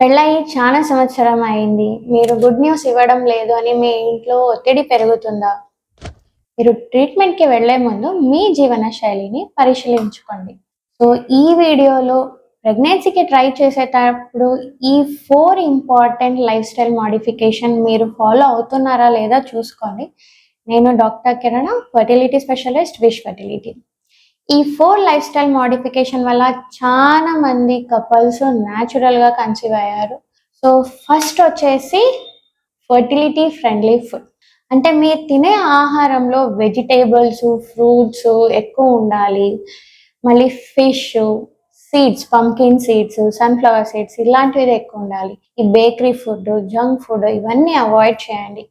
పెళ్ళయి చాలా సంవత్సరం అయింది. మీరు గుడ్ న్యూస్ ఇవ్వడం లేదు అని మీ ఇంట్లో ఒత్తిడి పెరుగుతుందా? మీరు ట్రీట్మెంట్కి వెళ్ళే ముందు మీ జీవన శైలిని పరిశీలించుకోండి. సో ఈ వీడియోలో ప్రెగ్నెన్సీకి ట్రై చేసేటప్పుడు ఈ four important life style modification మీరు ఫాలో అవుతున్నారా లేదా చూసుకోండి. నేను doctor Kirana fertility specialist Wish fertility ఈ ఫోర్ లైఫ్ స్టైల్ మోడిఫికేషన్ వల్ల చాలా మంది కపుల్స్ న్యాచురల్గా కన్సీవ్ అయ్యారు. సో ఫస్ట్ వచ్చేసి ఫర్టిలిటీ ఫ్రెండ్లీ ఫుడ్. అంటే మీరు తినే ఆహారంలో వెజిటేబుల్స్ ఫ్రూట్స్ ఎక్కువ ఉండాలి. మళ్ళీ fish seeds pumpkin seeds sunflower seeds ఇలాంటివి ఎక్కువ ఉండాలి. ఈ బేకరీ ఫుడ్ జంక్ ఫుడ్ ఇవన్నీ అవాయిడ్ చేయండి.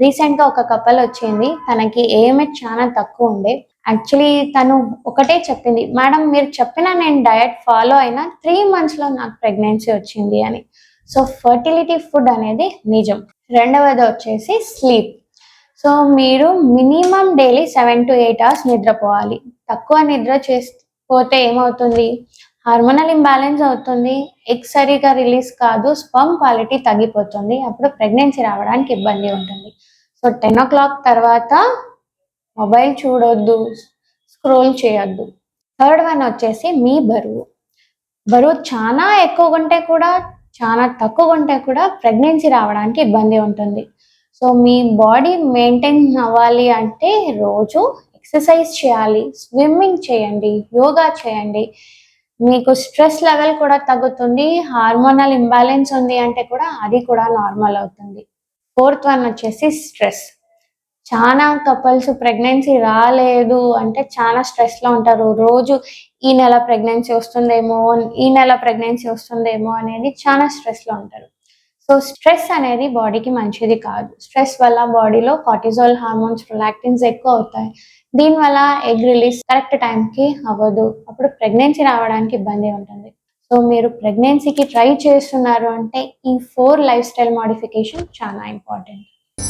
రీసెంట్గా ఒక కపల్ వచ్చింది. తనకి ఏమే చాలా తక్కువ ఉండే. యాక్చువల్లీ తను ఒకటే చెప్పింది మేడం మీరు చెప్పిన నేను డయట్ ఫాలో అయినా త్రీ మంత్స్లో నాకు ప్రెగ్నెన్సీ వచ్చింది అని. సో ఫర్టిలిటీ ఫుడ్ అనేది నిజం. రెండవది వచ్చేసి స్లీప్ సో మీరు minimum daily seven to eight hours నిద్రపోవాలి. తక్కువ నిద్ర చేసిపోతే ఏమవుతుంది? హార్మోనల్ ఇంబ్యాలెన్స్ అవుతుంది. ఎగ్ సరిగా రిలీజ్ కాదు. స్పమ్ క్వాలిటీ తగ్గిపోతుంది. అప్పుడు ప్రెగ్నెన్సీ రావడానికి ఇబ్బంది ఉంటుంది. సో టెన్ ఓ క్లాక్ తర్వాత మొబైల్ చూడొద్దు స్క్రోల్ చేయొద్దు. థర్డ్ వన్ వచ్చేసి మీ బరువు. బరువు చాలా ఎక్కువ ఉంటే కూడా చాలా తక్కువ ఉంటే కూడా ప్రెగ్నెన్సీ రావడానికి ఇబ్బంది ఉంటుంది. సో మీ బాడీ మెయింటైన్ అవ్వాలి అంటే రోజు ఎక్సర్సైజ్ చేయాలి స్విమ్మింగ్ చేయండి యోగా చేయండి. మీకు స్ట్రెస్ లెవెల్ కూడా తగ్గుతుంది హార్మోనల్ ఇంబ్యాలెన్స్ ఉంది అంటే కూడా అది కూడా నార్మల్ అవుతుంది. ఫోర్త్ వన్ వచ్చేసి స్ట్రెస్. చాలా కపుల్స్ ప్రెగ్నెన్సీ రాలేదు అంటే చాలా స్ట్రెస్లో ఉంటారు. రోజు ఈ నెల ప్రెగ్నెన్సీ వస్తుందేమో ఈ నెల ప్రెగ్నెన్సీ వస్తుందేమో అనేది చాలా స్ట్రెస్లో ఉంటారు. సో స్ట్రెస్ అనేది బాడీకి మంచిది కాదు. స్ట్రెస్ వల్ల బాడీలో కార్టిజాల్ హార్మోన్స్ ప్రొలాక్టిన్స్ ఎక్కువ అవుతాయి. దీనివల్ల ఎగ్ రిలీజ్ కరెక్ట్ టైంకి అవ్వదు. అప్పుడు ప్రెగ్నెన్సీ రావడానికి ఇబ్బంది ఉంటుంది. సో మీరు ప్రెగ్నెన్సీకి ట్రై చేస్తున్నారు అంటే ఈ ఫోర్ లైఫ్ స్టైల్ మాడిఫికేషన్ చాలా ఇంపార్టెంట్